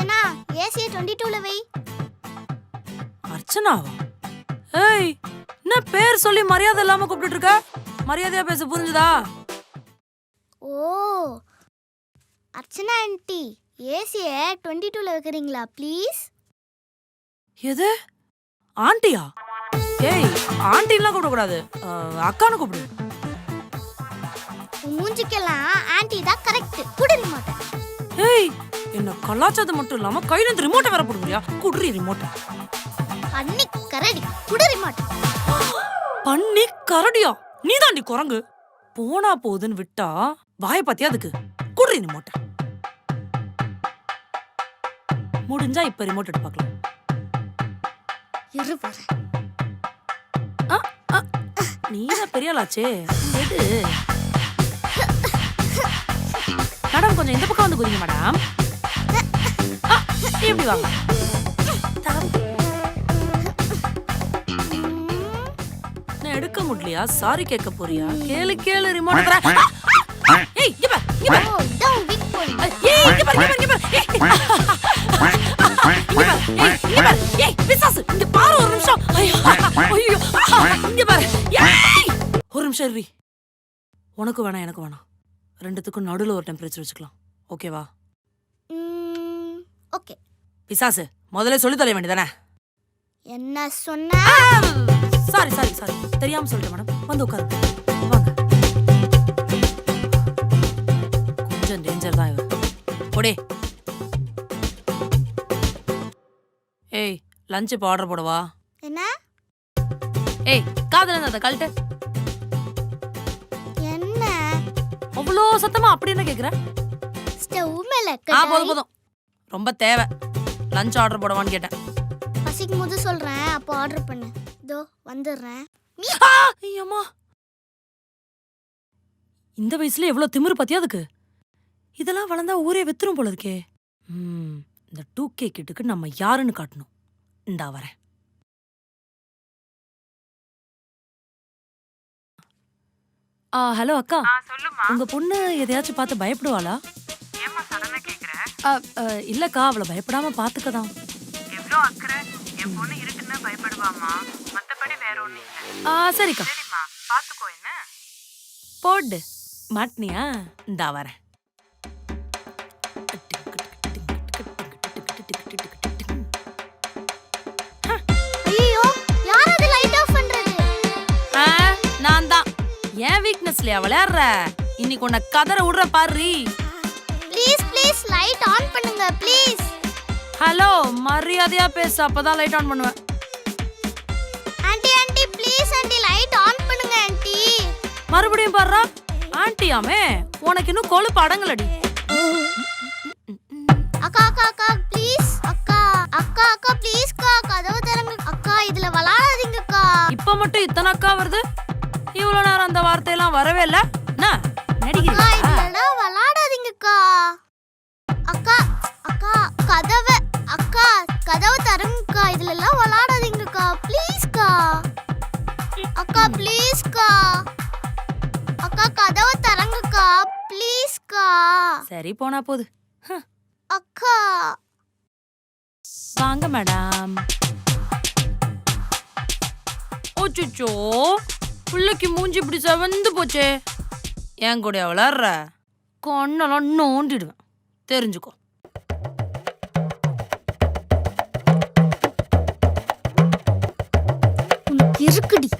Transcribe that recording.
அர்ச்சனா ஏசியை டுவெண்ட்டி டூல வை. அர்ச்சனாவா? ஏய் என்ன பேர் சொல்லி மரியாதை இல்லாம கூப்பிட்டு இருக்க? மரியாதையா பேச புரிஞ்சுதா? ஓ அர்ச்சனா ஆண்டி ஏசியை டுவெண்ட்டி டூல வைக்கிறீங்களா ப்ளீஸ் எது? ஆண்டியா? ஏய் ஆண்டிலாம் கூப்பிடக்கூடாது. அக்கான்னு கூப்பிடு. மூஞ்சிக்கெல்லாம் ஆண்டி தான் கரெக்ட் குடிரி மாட்டேன். ஏய் என்ன கலாச்சாரத்தை மட்டும் இல்லாம கையில இருந்து ரிமோட்டை வேற போடுறியா குடுறி ரிமோட்டை அன்னி கரடி குடிரி மாட்டேன் பண்ணி கரடியா? நீதாண்டி குரங்கு. போனா போகுதுன்னு விட்டா வாய பாத்தியா அதுக்கு? குடுறி ரிமோட்டை முடிஞ்சா இப்ப ரிமோட் எடுத்து பார்க்கலாம். இரு வரேன் நீதான் பெரிய ஆளாச்சே. எடு. மேடம் கொஞ்சம் இந்த பக்கம் வந்து குதிங்க மேடம். இப்படி வாங்க நான் எடுக்க முடியலையா? சாரி கேட்க போறியா? கேளு கேளு ரிமோட் ஏய் இங்க பாரு இங்க ஏய் இங்க பாரு இங்க பாரு இங்க பாரு ஏய். இங்க பாரு ஏய் இங்க பாரு. ஏய் பிசாசு இங்க பாரு ஒரு நிமிஷம். ஐயோ ஐயோ இங்க பாரு. ஏய் ஒரு நிமிஷம் இருவி உனக்கு வேணாம் எனக்கு வேணாம். ரெண்டுத்துக்கும் நடுவுல ஒரு டெம்பரேச்சர் வச்சுக்கலாம். ஓகேவா ஓகே பிசாசு முதல்ல சொல்லி தர வேண்டியதானே? என்ன சொன்ன? சாரி சாரி சாரி தெரியாம சொல்லிட்டேன் மேடம். வந்து உட்காருங்க வாங்க. கொஞ்சம் டேஞ்சர் தான் இவன் போடே. ஏய் லஞ்ச் இப்போ ஆர்டர் போடவா? என்ன? ஏய் காதுல அதை கழட்டு. என்ன? அவ்வளோ சத்தமா அப்படி என்ன கேக்குற? ஸ்டவ் மேல ஆ கடாய். போதும் போதும். ரொம்ப தேவை. லஞ்ச் ஆர்டர் போடவான்னு கேட்டேன். பசிக்கும் போது சொல்றேன் அப்போ ஆர்டர் பண்ணு. இதோ வந்துடுறேன். ஐயம்மா! இந்த வயசுல எவ்வளவு திமிரு பாத்தியா அதுக்கு? இதெல்லாம் வளர்ந்தா ஊரே வித்துரும் போல இருக்கே ம், இந்த டூ கே கிட்டுக்கு நம்ம யாருன்னு காட்டணும். இந்தா வரேன். ஆ ஹலோ அக்கா. உங்க பொண்ணு எதையாச்சும் பார்த்து பயப்படுவாளா? இல்லக்கா அவளை பயப்படாம பாத்துக்கதான். எவ்வளோ அக்கறை? என் பொண்ணு இருக்குன்னு பயப்படுவாமா? மத்தபடி வேற இல்ல. ஆ சரிக்கா. சரிம்மா பாத்துக்கோ என்ன? போடு. மாட்டினியா? இந்தா வரேன். ஐயோ யார் அது லைட் ஆஃப் பண்றது? ஆ, நான் தான் என் வீக்னஸ்லயா விளையாடுற. இன்னைக்கு உன்னை கதற விடுற பாரு. ப்ளீஸ் ப்ளீஸ் லைட் ஆன் பண்ணுங்க ப்ளீஸ் ஹலோ மரியாதையா பேசு அப்பதான் லைட் ஆன் பண்ணுவேன். Aunty aunty please aunty light on பண்ணுங்க ஆன்ட்டி மறுபடியும் பாடுறா? ஆண்டியாமே உனக்கு இன்னும் கொழுப்பு அடங்கலடி அக்கா அக்கா அக்கா ப்ளீஸ் அக்கா அக்கா அக்கா ப்ளீஸ் அக்கா கதவு திறங்க. அக்கா இதுல விளையாடாதீங்க அக்கா. இப்ப மட்டும் இத்தனை அக்கா வருது? இவ்வளவு நேரம் அந்த வார்த்தையெல்லாம் வரவே இல்ல. என்ன? நடிக்கிறீங்களா? அக்கா. அக்கா அக்கா கதவை. அக்கா கதவு தரங்கக்கா இதுல எல்லாம் விளையாடாதீங்க அக்கா ப்ளீஸ் அக்கா அக்கா ப்ளீஸ் அக்கா கதவு தரங்கக்கா ப்ளீஸ் அக்கா சரி போனா போது. அக்கா. வாங்க மேடம். ஓச்சுச்சோ பிள்ளைக்கு மூஞ்சி இப்படி செவந்து போச்சே. என் கூட விளாடுற? கண்ணெல்லாம் நோண்டிடுவேன். தெரிஞ்சுக்கோ. இருக்குடி.